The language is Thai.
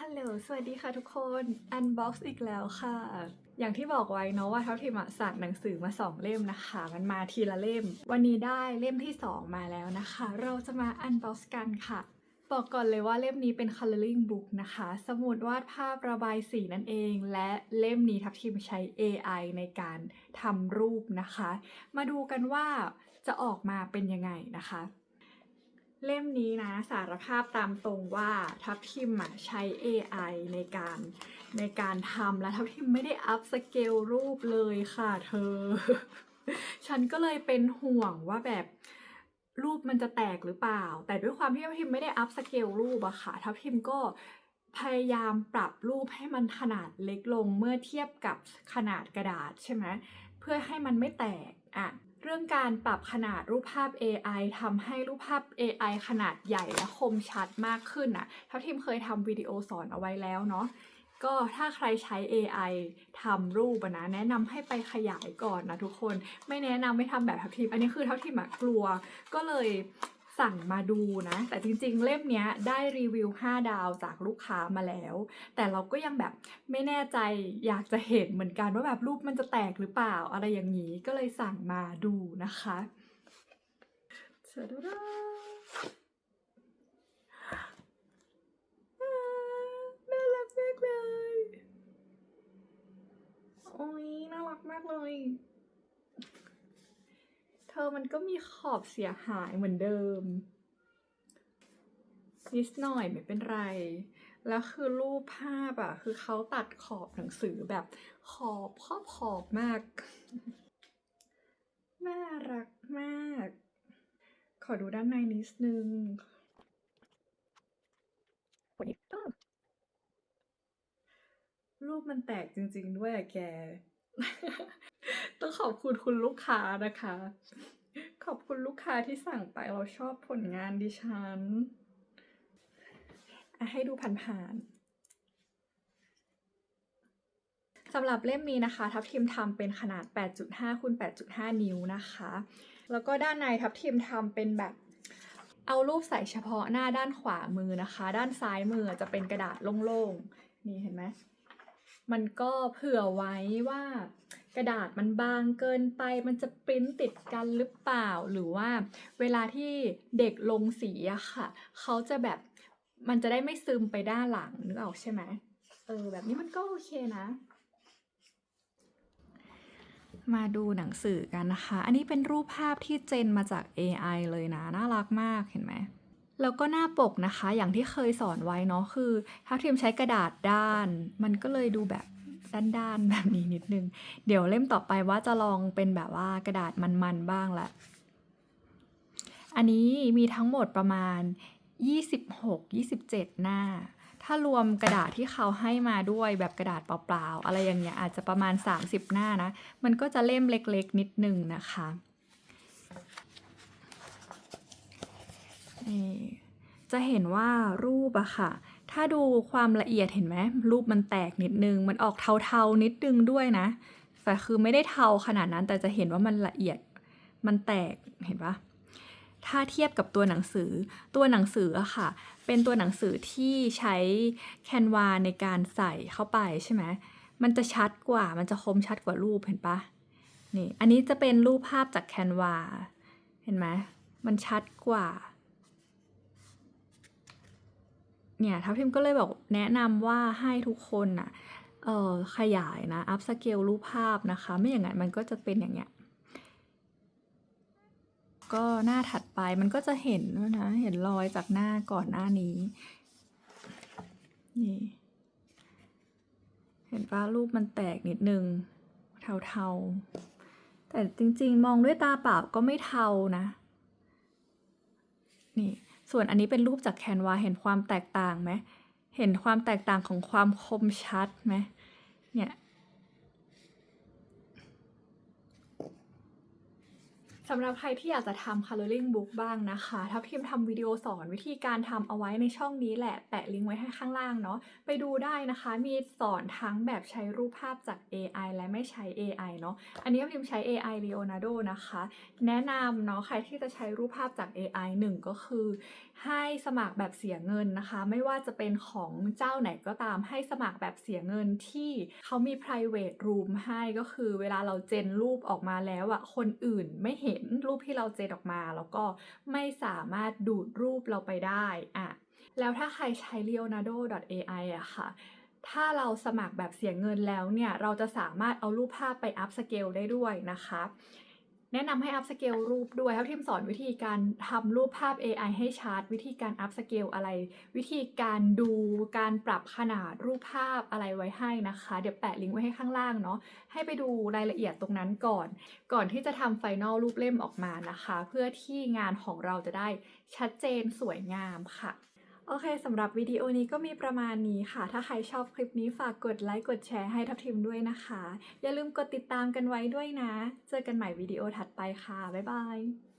ฮัลโหล สวัสดีค่ะทุกคน Unbox อีกแล้วค่ะ อย่างที่บอกไว้เนาะว่าเท่าที่มาสั่งหนังสือมาสองเล่มนะคะ มันมาทีละเล่ม วันนี้ได้เล่มที่ 2 มาแล้วนะคะ เราจะมา Unbox กันค่ะ บอกก่อนเลยว่าเล่มนี้เป็น coloring book นะคะ สมุดวาดภาพระบายสีนั่นเอง และเล่มนี้ทับทิมใช้ AI ในการทำรูปนะคะ มาดูกันว่าจะออกมาเป็นยังไงนะคะ เล่มนี้นะสารภาพตามตรงว่าทัพทิมอะใช้ AI ในการในการทำและทัพทิมไม่ได้อัพสเกลรูปเลยค่ะเธอ ฉันก็เลยเป็นห่วงว่าแบบรูปมันจะแตกหรือเปล่า แต่ด้วยความที่ทัพทิมไม่ได้อัพสเกลรูปอะค่ะ ทัพทิมก็พยายามปรับรูปให้มันขนาดเล็กลงเมื่อเทียบกับขนาดกระดาษใช่ไหมเพื่อให้มันไม่แตกอะ เรื่องการปรับขนาดรูปภาพ AI ทำให้รูปภาพ AI ขนาดใหญ่และคมชัดมากขึ้นน่ะเท่าทีมเคยทำวิดีโอสอนเอาไว้แล้วเนาะก็ถ้าใครใช้ AI ทำรูปนะแนะนำให้ไปขยายก่อนนะทุกคน ไม่แนะนำไม่ทำแบบทับทิมอันนี้คือทัพทิมกลัว ก็เลย สั่งมาดูนะ แต่จริงๆ เล่มนี้ได้รีวิว 5 ดาวจากลูกค้ามาแล้ว แต่เราก็ยังแบบไม่แน่ใจอยากจะเห็นเหมือนกันว่าแบบรูปมันจะแตกหรือเปล่าอะไรอย่างนี้ก็เลยสั่งมาดูนะคะชาดาดาอ่าน่ารักมากเลย โอ้ยน่ารักมากเลย เธ อมันก็มีขอบเสียหายเหมือนเดิมนิดหน่อยไม่เป็นไร แล้วคือรูปภาพอะคือเขาตัดขอบหนังสือแบบขอบขอบขอบมาก น่ารักมาก ขอดูด้านในนิดนึงรูปมันแตกจริงๆด้วยอะแก ต้องขอบคุณคุณลูกค้านะคะ ขอบคุณลูกค้าที่สั่งไปเราชอบผลงานดิฉันอะให้ดูผ่านๆสำหรับเล่มนี้นะคะ ทับทิมทำเป็นขนาด 8.5คูณ8.5 นิ้วนะคะ แล้วก็ด้านในทับทิมทำเป็นแบบเอารูปใส่เฉพาะหน้าด้านขวามือนะคะ ด้านซ้ายมือจะเป็นกระดาษโล่งๆ นี่เห็นไหมมันก็เผื่อไว้ว่า กระดาษมันบางเกินไป มันจะปริ้นติดกันหรือเปล่า หรือว่าเวลาที่เด็กลงสีอะค่ะ เขาจะแบบมันจะได้ไม่ซึมไปด้านหลังนึกออกใช่ไหมเออ แบบนี้มันก็โอเคนะ มาดูหนังสือกันนะคะ อันนี้เป็นรูปภาพที่เจนมาจาก AI เลยนะ น่ารักมากเห็นไหมแล้วก็หน้าปกนะคะ อย่างที่เคยสอนไว้เนาะคือถ้าทีมใช้กระดาษด้าน มันก็เลยดูแบบ ด้านๆแบบนี้นิดนึง เดี๋ยวเล่มต่อไปว่าจะลองเป็นแบบว่ากระดาษมันๆบ้างละอันนี้มีทั้งหมดประมาณ 26-27 หน้า ถ้ารวมกระดาษที่เขาให้มาด้วยแบบกระดาษเปล่าๆ อะไรอย่างเงี้ยอาจจะประมาณ 30 หน้านะ มันก็จะเล่มเล็กๆ นิดนึงนะคะนี่จะเห็นว่ารูปอะค่ะ ถ้าดูความละเอียดเห็นไหมรูปมันแตกนิดนึง มันออกเทาๆนิดนึงด้วยนะ แต่คือไม่ได้เทาขนาดนั้น แต่จะเห็นว่ามันละเอียด มันแตกเห็นปะถ้าเทียบกับตัวหนังสือ ตัวหนังสืออะค่ะ เป็นตัวหนังสือที่ใช้แคนวาในการใส่เข้าไปใช่ไหมมันจะชัดกว่า มันจะคมชัดกว่ารูปเห็นปะนี่ อันนี้จะเป็นรูปภาพจากแคนวา เห็นไหมมันชัดกว่า เนี่ยทัพทิมก็เลยบอกแนะนำว่าให้ทุกคนน่ะเออขยายนะ อัพสเกลรูปภาพนะคะ ไม่อย่างนั้นมันก็จะเป็นอย่างเงี้ย ก็หน้าถัดไปมันก็จะเห็นนะ เห็นรอยจากหน้าก่อนหน้านี้ นี่ เห็นปะรูปมันแตกนิดนึง เทาๆ แต่จริงๆ มองด้วยตาเปล่าก็ไม่เทานะ นี่ ส่วนอันนี้เป็นรูปจากแคนวาเห็นความแตกต่างไหมเห็นความแตกต่างของความคมชัดไหมเนี่ย สำหรับใครที่อยากจะทำ coloring book บ้างนะคะทัพทีมทำวิดีโอสอนวิธีการทำเอาไว้ในช่องนี้แหละ แปะลิงก์ไว้ให้ข้างล่างเนาะ ไปดูได้นะคะ มีสอนทั้งแบบใช้รูปภาพจาก AI และไม่ใช้ AI เนาะ อันนี้ทัพทีมใช้ AI Leonardo นะคะ แนะนำเนาะใครที่จะใช้รูปภาพจาก AI หนึ่งก็คือ ให้สมัครแบบเสียเงินนะคะ ไม่ว่าจะเป็นของเจ้าไหนก็ตามให้สมัครแบบเสียเงินที่เขามี private room ให้ก็คือ เวลาเราเจนรูปออกมาแล้วอะคนอื่นไม่เห็นรูปที่เราเจนออกมา แล้วก็ไม่สามารถดูดรูปเราไปได้อะแล้วถ้าใครใช้ leonardo.ai อะค่ะถ้าเราสมัครแบบเสียเงินแล้วเนี่ย เราจะสามารถเอารูปภาพไปอัพสเกลได้ด้วยนะคะ แนะนำให้อัพสเกลรูปด้วยครับทีมสอนวิธีการทำรูปภาพ AI ให้ชัดวิธีการอัพสเกลอะไร วิธีการดูการปรับขนาดรูปภาพอะไรไว้ให้นะคะ เดี๋ยวแปะลิงก์ไว้ให้ข้างล่างเนาะให้ไปดูรายละเอียดตรงนั้นก่อน ก่อนที่จะทำไฟนอลรูปเล่มออกมานะคะ เพื่อที่งานของเราจะได้ชัดเจนสวยงามค่ะ โอเคสำหรับวิดีโอนี้ก็มีประมาณนี้ค่ะ ถ้าใครชอบคลิปนี้ฝากกดไลค์กดแชร์ให้ทัพทิมด้วยนะคะ อย่าลืมกดติดตามกันไว้ด้วยนะ เจอกันใหม่วิดีโอถัดไปค่ะ บ๊ายบาย